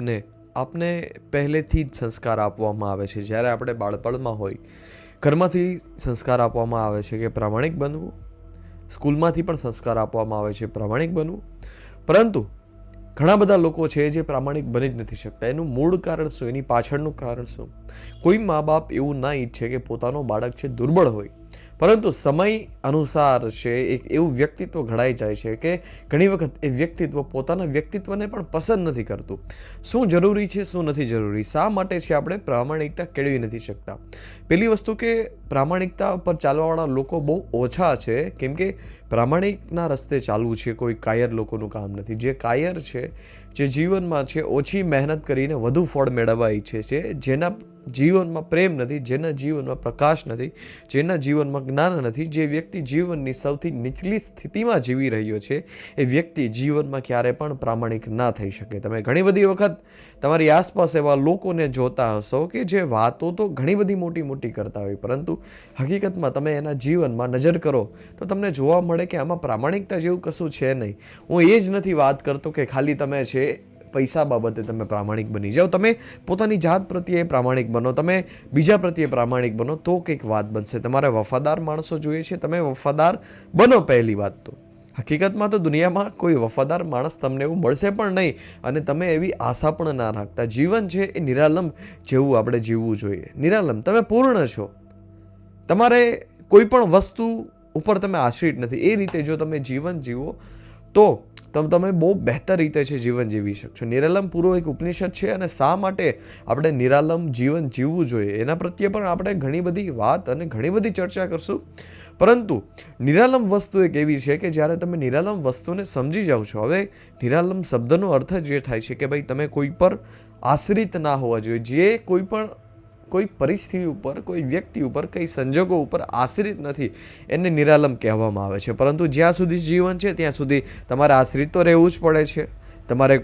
ને આપને પહેલેથી જ સંસ્કાર આપવામાં આવે છે. જ્યારે આપણે બાળપણમાં હોય, ઘરમાંથી સંસ્કાર આપવામાં આવે છે કે પ્રામાણિક બનવું, સ્કૂલમાંથી પણ સંસ્કાર આપવામાં આવે છે પ્રામાણિક બનવું. પરંતુ ઘણા બધા લોકો છે જે પ્રામાણિક બની જ નથી શકતા. એનું મૂળ કારણ શું? એની પાછળનું કારણ શું? કોઈ મા બાપ એવું ના ઈચ્છે કે પોતાનો બાળક છે, દુર્બળ હોય. પરંતુ સમય અનુસાર છે, એક એવું વ્યક્તિત્વ ઘડાઈ જાય છે કે ઘણી વખત એ વ્યક્તિત્વ પોતાના વ્યક્તિત્વને પણ પસંદ નથી કરતું. શું જરૂરી છે, શું નથી જરૂરી? શા માટે છે આપણે પ્રામાણિકતા કેળવી નથી શકતા? પહેલી વસ્તુ કે પ્રામાણિકતા પર ચાલવાવાળા લોકો બહુ ઓછા છે, કેમ કે પ્રામાણિકના રસ્તે ચાલવું છે, કોઈ કાયર લોકોનું કામ નથી. જે કાયર છે, જે જીવનમાં છે, ઓછી મહેનત કરીને વધુ ફળ મેળવવા ઈચ્છે છે જેના જીવનમાં પ્રેમ નથી, જેના જીવનમાં પ્રકાશ નથી, જેના જીવનમાં જ્ઞાન નથી, જે વ્યક્તિ જીવનની સૌથી નીચલી સ્થિતિમાં જીવી રહ્યો છે, એ વ્યક્તિ જીવનમાં ક્યારે પણ પ્રામાણિક ના થઈ શકે. તમે ઘણી બધી વખત તમારી આસપાસ એવા લોકોને જોતા હશો કે જે વાતો તો ઘણી બધી મોટી મોટી કરતા હોય, પરંતુ હકીકતમાં તમે એના જીવનમાં નજર કરો તો તમને જોવા મળે કે આમાં પ્રામાણિકતા જેવું કશું છે નહીં. હું એ જ નથી વાત કરતો કે ખાલી તમે છે પૈસા બાબતે તમે પ્રામાણિક બની જાઓ. તમે પોતાની જાત પ્રત્યે પ્રામાણિક બનો. તમે બીજા પ્રત્યે પ્રામાણિક બનો. તો કંઈક વાત બનશે. તમારે વફાદાર માણસો જોઈએ છે. તમે વફાદાર બનો પહેલી વાત તો. હકીકતમાં તો દુનિયામાં કોઈ વફાદાર માણસ તમને એવું મળશે પણ નહીં અને તમે એવી આશા પણ ના રાખતા. જીવન છે એ નિરાલંબ જેવું આપણે જીવવું જોઈએ. નિરાલંબ. તમે પૂર્ણ છો. તમારે કોઈ પણ વસ્તુ ઉપર તમે આશ્રિત નથી. એ રીતે જો તમે જીવન જીવો તો તમ તમે બહુ બહેતર રીતે છે જીવન જીવી શકશો. નિરાલમ પૂરો એક ઉપનિષદ છે અને શા માટે આપણે નિરાલમ જીવન જીવવું જોઈએ? એના પ્રત્યે પણ આપણે ઘણી બધી વાત અને ઘણી બધી ચર્ચા કરશું. પરંતુ નિરાલમ વસ્તુ એક એવી છે કે જ્યારે તમે નિરાલમ વસ્તુને સમજી જાઓ છો. હવે નિરાલમ શબ્દનો અર્થ જ એ થાય છે કે ભાઈ તમે કોઈ પર આશ્રિત ના હોવા જોઈએ. જે કોઈ પણ કોઈ પરિસ્થિતિ ઉપર, કોઈ વ્યક્તિ ઉપર, કઈ સંજોગો ઉપર આશ્રિત નથી એને નિરાલમ કહેવામાં આવે છે. પરંતુ જ્યાં સુધી જીવન છે, ત્યાં સુધી તમારે આશ્રિત તો રહેવું જ પડે છે. તમારે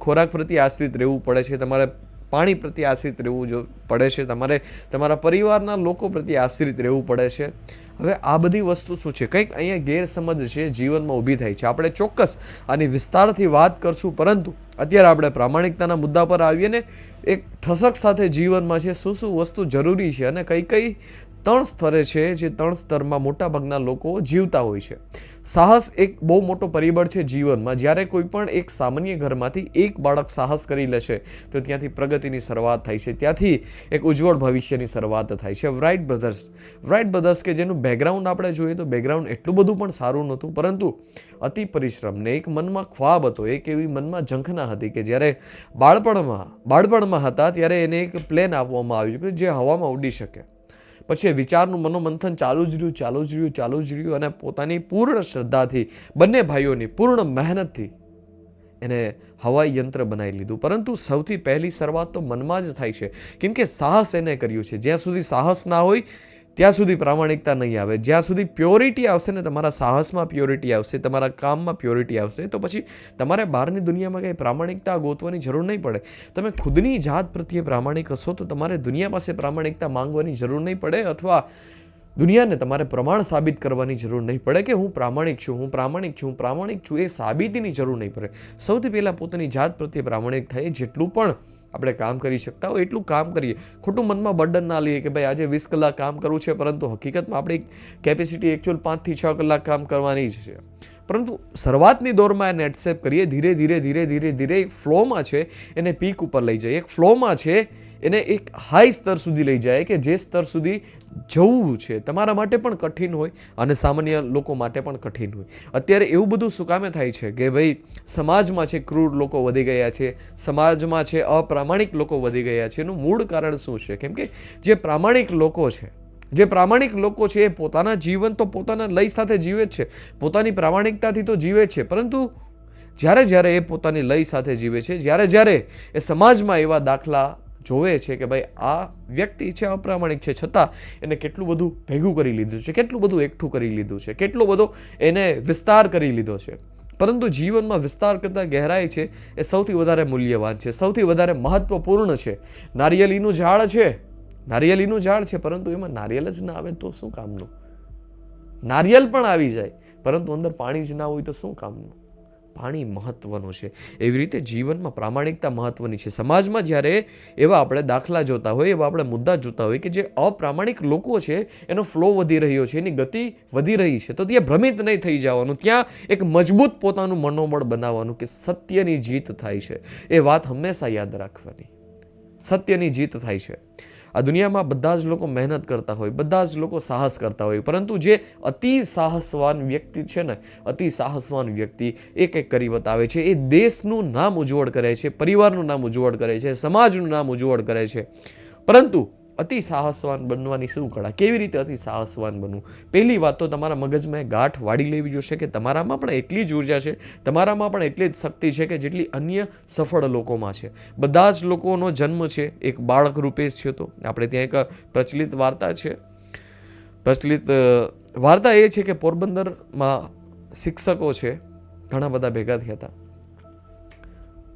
ખોરાક પ્રત્યે આશ્રિત રહેવું પડે છે. તમારે પાણી પ્રત્યે આશ્રિત રહેવું જો પડે છે, તમારે તમારા પરિવારના લોકો પ્રત્યે આશ્રિત રહેવું પડે છે. હવે આ બધી વસ્તુ શું છે? કંઈક અહીંયા ગેરસમજ છે, જીવનમાં ઊભી થાય છે. આપણે ચોક્કસ આની વિસ્તારથી વાત કરશું, પરંતુ અત્યારે આપણે પ્રામાણિકતાના મુદ્દા પર આવીએ ને, એક ઠસક સાથે જીવનમાં છે, શું શું વસ્તુ જરૂરી છે અને કઈ કઈ ત્રણ સ્તરે છે જે ત્રણ સ્તરમાં મોટાભાગના લોકો જીવતા હોય છે. સાહસ એક બહુ મોટો પરિબળ છે જીવનમાં. જ્યારે કોઈ પણ એક સામાન્ય ઘરમાંથી એક બાળક સાહસ કરી લેશે તો ત્યાંથી પ્રગતિની શરૂઆત થાય છે. ત્યાંથી એક ઉજ્જવળ ભવિષ્યની શરૂઆત થાય છે. રાઇટ બ્રધર્સ રાઇટ બ્રધર્સ કે જેનું બેકગ્રાઉન્ડ આપણે જોઈએ તો બેકગ્રાઉન્ડ એટલું બધું પણ સારું નહોતું, પરંતુ અતિ પરિશ્રમને એક મનમાં ખ્વાબ હતો, એક એવી મનમાં ઝંખના હતી કે જ્યારે બાળપણમાં બાળપણમાં હતા ત્યારે એને એક પ્લેન આપવામાં આવ્યું કે જે હવામાં ઉડી શકે. પછી વિચારનું મનોમંથન ચાલુ જ રહ્યું, ચાલુ જ રહ્યું, ચાલુ જ રહ્યું અને પોતાની પૂર્ણ શ્રદ્ધાથી, બંને ભાઈઓની પૂર્ણ મહેનતથી એને હવાઈ યંત્ર બનાવી લીધું. પરંતુ સૌથી પહેલી શરૂઆત તો મનમાં જ થાય છે. કેમ કે સાહસ એને કર્યું છે. જ્યાં સુધી સાહસ ના હોય ત્યાં સુધી પ્રામાણિકતા નહીં આવે. જ્યાં સુધી પ્યોરિટી આવશે ને તમારા સાહસમાં પ્યોરિટી આવશે, તમારા કામમાં પ્યોરિટી આવશે, તો પછી તમારે બહારની દુનિયામાં કંઈ પ્રામાણિકતા ગોતવાની જરૂર નહીં પડે. તમે ખુદની જાત પ્રત્યે પ્રામાણિક હશો તો તમારે દુનિયા પાસે પ્રામાણિકતા માંગવાની જરૂર નહીં પડે અથવા દુનિયાને તમારે પ્રમાણ સાબિત કરવાની જરૂર નહીં પડે કે હું પ્રામાણિક છું, હું પ્રામાણિક છું, હું પ્રામાણિક છું એ સાબિતીની જરૂર નહીં પડે. સૌથી પહેલાં પોતાની જાત પ્રત્યે પ્રામાણિક થાય, જેટલું પણ આપણે કામ કરી શકતા હોય એટલું કામ કરીએ. ખોટું મનમાં બર્ડન ના લઈએ કે ભાઈ આજે વીસ કલાક કામ કરવું છે, પરંતુ હકીકતમાં આપણી કેપેસિટી એકચ્યુઅલ પાંચથી છ કલાક કામ કરવાની જ છે. પરંતુ શરૂઆતની દોરમાં એને એક્સેપ્ટ કરીએ, ધીરે ધીરે ધીરે ધીરે ધીરે ફ્લોમાં છે, એને પીક ઉપર લઈ જાય એક ફ્લોમાં છે, એને એક હાઈ સ્તર સુધી લઈ જાય કે જે સ્તર સુધી જવું છે. તમારા માટે પણ કઠિન હોય અને સામાન્ય લોકો માટે પણ કઠિન હોય. અત્યારે એવું બધું શું કામે થાય છે કે ભાઈ, સમાજમાં છે, ક્રૂર લોકો વધી ગયા છે, સમાજમાં છે, અપ્રામાણિક લોકો વધી ગયા છે. એનું મૂળ કારણ શું છે? કેમ કે જે પ્રામાણિક લોકો છે જે પ્રામાણિક લોકો છે એ પોતાના જીવન તો પોતાના લય સાથે જીવે જ છે. પોતાની પ્રામાણિકતાથી તો જીવે જ છે. પરંતુ જ્યારે જ્યારે એ પોતાની લય સાથે જીવે છે, જ્યારે જ્યારે એ સમાજમાં એવા દાખલા જોવે છે કે ભાઈ આ વ્યક્તિ છે અપ્રામાણિક છે, છતાં એને કેટલું બધું ભેગું કરી લીધું છે, કેટલું બધું એકઠું કરી લીધું છે, કેટલો બધો એને વિસ્તાર કરી લીધો છે. પરંતુ જીવનમાં વિસ્તાર કરતાં ગહેરાઈ છે એ સૌથી વધારે મૂલ્યવાન છે, સૌથી વધારે મહત્વપૂર્ણ છે. નારિયેલીનું ઝાડ છે નારિયેલીનું ઝાડ છે, પરંતુ એમાં નારિયેલ જ ના આવે તો શું કામનું? નારિયેલ પણ આવી જાય, પરંતુ અંદર પાણી જ ના હોય તો શું કામનું? પાણી મહત્વનું છે. એવી રીતે જીવનમાં પ્રામાણિકતા મહત્વની છે. સમાજમાં જ્યારે એવા આપણે દાખલા જોતા હોય, એવા આપણે મુદ્દા જોતા હોય કે જે અપ્રામાણિક લોકો છે, એનો ફ્લો વધી રહ્યો છે, એની ગતિ વધી રહી છે, તો ત્યાં ભ્રમિત નહીં થઈ જવાનું. ત્યાં એક મજબૂત પોતાનું મનોબળ બનાવવાનું કે સત્યની જીત થાય છે. એ વાત હંમેશા યાદ રાખવાની. સત્યની જીત થાય છે. આ દુનિયામાં બધા જ લોકો મહેનત કરતા હોય, બધા જ લોકો સાહસ કરતા હોય. પરંતુ જે અતિ સાહસવાન વ્યક્તિ છે ને, અતિ સાહસવાન વ્યક્તિ એક એક કરી બતાવે છે. એ દેશનું નામ ઉજ્જવળ કરે છે, પરિવારનું નામ ઉજ્જવળ કરે છે, સમાજનું નામ ઉજ્જવળ કરે છે. પરંતુ અતિ સાહસવાન બનવાની શું કળા? કેવી રીતે અતિ સાહસવાન બનવું? પહેલી વાત તો તમારા મગજમાં ગાંઠ વાળી લેવી જોશે કે તમારામાં પણ એટલી જ ઊર્જા છે, તમારામાં પણ એટલી જ શક્તિ છે કે જેટલી અન્ય સફળ લોકોમાં છે. બધા જ લોકોનો જન્મ છે, એક બાળક રૂપે જ છે તો. આપણે ત્યાં એક પ્રચલિત વાર્તા છે. પ્રચલિત વાર્તા એ છે કે પોરબંદરમાં શિક્ષકો છે, ઘણા બધા ભેગા થયા હતા.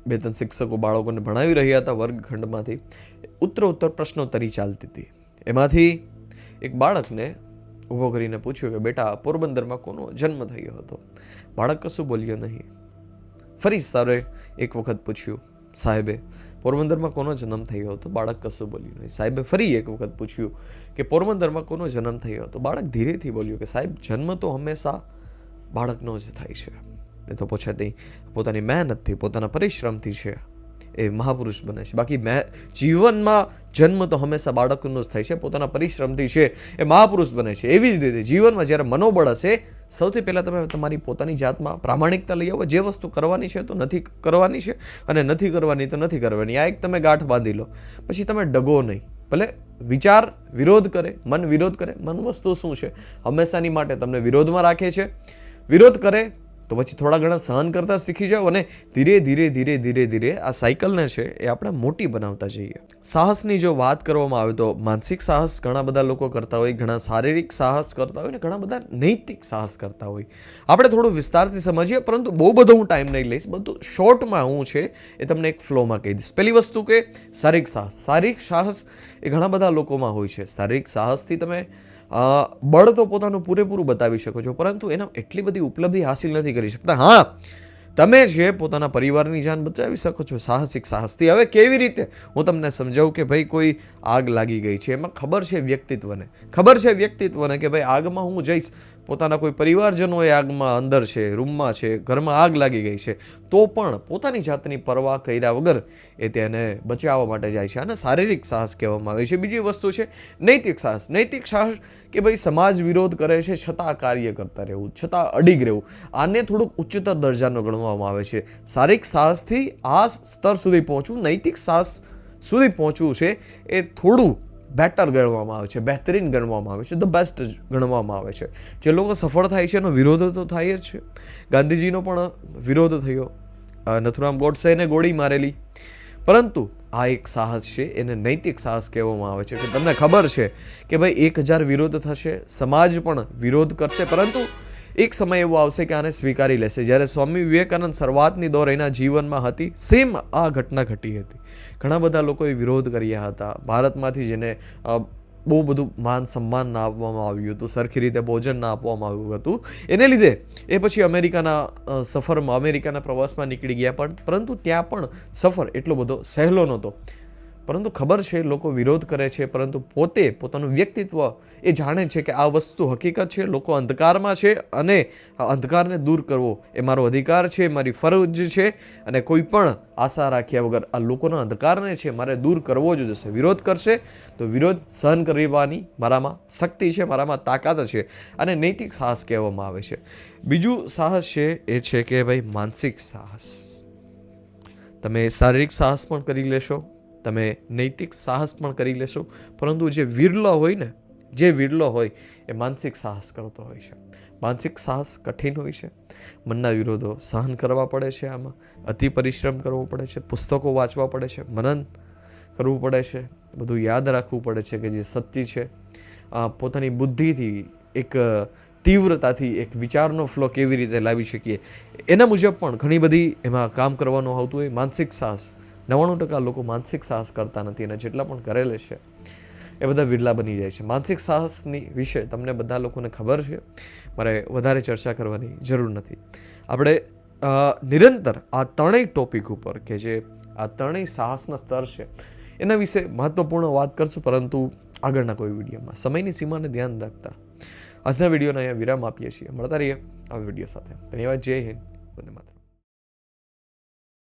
બે ત્રણ શિક્ષકો બાળકોને ભણાવી રહ્યા હતા વર્ગખંડમાંથી. ઉત્તર ઉત્તર પ્રશ્નોત્તરી ચાલતી હતી. એમાંથી એક બાળકને ઊભો કરીને પૂછ્યું કે, બેટા પોરબંદરમાં કોનો જન્મ થયો હતો? બાળક કશું બોલ્યો નહીં. ફરી સારે એક વખત પૂછ્યું, સાહેબે, પોરબંદરમાં કોનો જન્મ થયો હતો? બાળક કશું બોલ્યું નહીં. સાહેબે ફરી એક વખત પૂછ્યું કે, પોરબંદરમાં કોનો જન્મ થયો હતો? બાળક ધીરેથી બોલ્યું કે, સાહેબ, જન્મ તો હંમેશા બાળકનો જ થાય છે. એ તો પોતાની પોતાની મહેનતથી, પોતાના પરિશ્રમથી છે. એ મહાપુરુષ બને છે. બાકી મેં, જીવનમાં જન્મ તો હંમેશા બાળકનો જ થાય છે, પોતાના પરિશ્રમથી છે. એ મહાપુરુષ બને છે. એવી જ રીતે જીવનમાં જ્યારે મનોબળ હશે, સૌથી પહેલાં તમે તમારી પોતાની જાતમાં પ્રામાણિકતા લઈ આવો. જે વસ્તુ કરવાની છે તો નથી કરવાની છે અને નથી કરવાની તો નથી કરવાની. આ એક તમે ગાંઠ બાંધી લો. પછી તમે ડગો નહીં. ભલે વિચાર વિરોધ કરે, મન વિરોધ કરે, મન વસ્તુ શું છે? હંમેશાની માટે તમને વિરોધમાં રાખે છે. વિરોધ કરે તો પછી થોડા ઘણા સહન કરતાં શીખી જાઓ અને ધીરે ધીરે ધીરે ધીરે ધીરે આ સાયકલને છે એ આપણે મોટી બનાવતા જઈએ. સાહસની જો વાત કરવામાં આવે તો માનસિક સાહસ ઘણા બધા લોકો કરતા હોય, ઘણા શારીરિક સાહસ કરતા હોય અને ઘણા બધા નૈતિક સાહસ કરતા હોય. આપણે થોડું વિસ્તારથી સમજીએ, પરંતુ બહુ બધો હું ટાઈમ નહીં લઈશ, બધું શોર્ટમાં હું છે એ તમને એક ફ્લોમાં કહી દઈશ. પહેલી વસ્તુ કે શારીરિક સાહસ. શારીરિક સાહસ એ ઘણા બધા લોકોમાં હોય છે. શારીરિક સાહસથી તમે બળ તો પોતાનું પૂરેપૂરું બતાવી શકો છો, પરંતુ એના એટલી બધી ઉપલબ્ધિ હાસિલ નથી કરી શકતા. હા, તમે છે પોતાના પરિવારની જાન બચાવી શકો છો, સાહસિક સાહસથી. હવે કેવી રીતે? હું તમને સમજાવું કે ભાઈ કોઈ આગ લાગી ગઈ છે, એમાં ખબર છે વ્યક્તિત્વને. ખબર છે વ્યક્તિત્વને કે ભાઈ આગમાં હું જઈશ પોતાના કોઈ પરિવારજનો એ આગમાં અંદર છે, રૂમમાં છે, ઘરમાં આગ લાગી ગઈ છે, તો પણ પોતાની જાતની પરવા કર્યા વગર એ તેને બચાવવા માટે જાય છે. આને શારીરિક સાહસ કહેવામાં આવે છે. બીજી વસ્તુ છે, નૈતિક સાહસ. નૈતિક સાહસ કે ભાઈ સમાજ વિરોધ કરે છે છતાં કાર્ય કરતા રહેવું, છતાં અડીગ રહેવું, આને થોડુંક ઉચ્ચતર દરજાનો ગણવામાં આવે છે. શારીરિક સાહસથી આ સ્તર સુધી પહોંચવું, નૈતિક સાહસ સુધી પહોંચવું છે એ થોડું બેટર ગણવામાં આવે છે, બહેતરીન ગણવામાં આવે છે, ધ બેસ્ટ ગણવામાં આવે છે. જે લોકો સફળ થાય છે એનો વિરોધ તો થાય જ છે. ગાંધીજીનો પણ વિરોધ થયો. નથુરામ ગોડસેને ગોળી મારેલી. પરંતુ આ એક સાહસ છે, એને નૈતિક સાહસ કહેવામાં આવે છે કે તમને ખબર છે કે ભાઈ એક હજાર વિરોધ થશે, સમાજ પણ વિરોધ કરશે, પરંતુ એક સમય એવો આવશે કે આને સ્વીકારી લેશે. જ્યારે સ્વામી વિવેકાનંદ શરૂઆતની દોર એના જીવનમાં હતી સેમ આ ઘટના ઘટી હતી. ઘણા બધા લોકોએ વિરોધ કર્યા હતા. ભારતમાંથી જેને બહુ બધું માન સન્માન ના આપવામાં આવ્યું હતું, સરખી રીતે ભોજન ના આપવામાં આવ્યું હતું. એને લીધે એ પછી અમેરિકાના સફરમાં, અમેરિકાના પ્રવાસમાં નીકળી ગયા પણ, પરંતુ ત્યાં પણ સફર એટલો બધો સહેલો નહોતો. પરંતુ ખબર છે, લોકો વિરોધ કરે છે, પરંતુ પોતે પોતાનું વ્યક્તિત્વ એ જાણે છે કે આ વસ્તુ હકીકત છે, લોકો અંધકારમાં છે અને આ અંધકારને દૂર કરવો એ મારો અધિકાર છે, મારી ફરજ છે અને કોઈ પણ આશા રાખ્યા વગર આ લોકોના અંધકારને છે મારે દૂર કરવો જ જશે. વિરોધ કરશે તો વિરોધ સહન કરવાની મારામાં શક્તિ છે, મારામાં તાકાત છે અને નૈતિક સાહસ કહેવામાં આવે છે. બીજું સાહસ છે, એ છે કે ભાઈ માનસિક સાહસ. તમે શારીરિક સાહસ પણ કરી લેશો? તમે નૈતિક સાહસ પણ કરી લેશો. પરંતુ જે વિરલો હોય ને, જે વિરલો હોય, એ માનસિક સાહસ કરતો હોય છે. માનસિક સાહસ કઠિન હોય છે. મનના વિરોધો સહન કરવા પડે છે આમાં. અતિ પરિશ્રમ કરવો પડે છે. પુસ્તકો વાંચવા પડે છે. મનન કરવું પડે છે. બધું યાદ રાખવું પડે છે કે જે સત્ય છે. પોતાની બુદ્ધિથી એક તીવ્રતાથી એક વિચારનો ફ્લો કેવી રીતે લાવી શકીએ? એના મુજબ પણ ઘણી બધી એમાં કામ કરવાનું આવતું હોય. માનસિક સાહસ નવ્વાણું ટકા લોકો માનસિક સાહસ કરતા નથી અને જેટલા પણ કરેલે છે, એ બધા વિરલા બની જાય છે. માનસિક સાહસની વિશે તમને બધા લોકોને ખબર છે, મારે વધારે ચર્ચા કરવાની જરૂર નથી. આપણે નિરંતર આ ત્રણેય ટોપિક ઉપર કે જે આ ત્રણેય સાહસના સ્તર છે, એના વિશે મહત્ત્વપૂર્ણ વાત કરશું, પરંતુ આગળના કોઈ વિડીયોમાં. સમયની સીમાને ધ્યાન રાખતા આજના વિડીયોને અહીંયા વિરામ આપીએ છીએ. મળતા રહીએ આ વીડિયો સાથે. ધન્યવાદ. જય હિન્દ. વંદે માતરમ.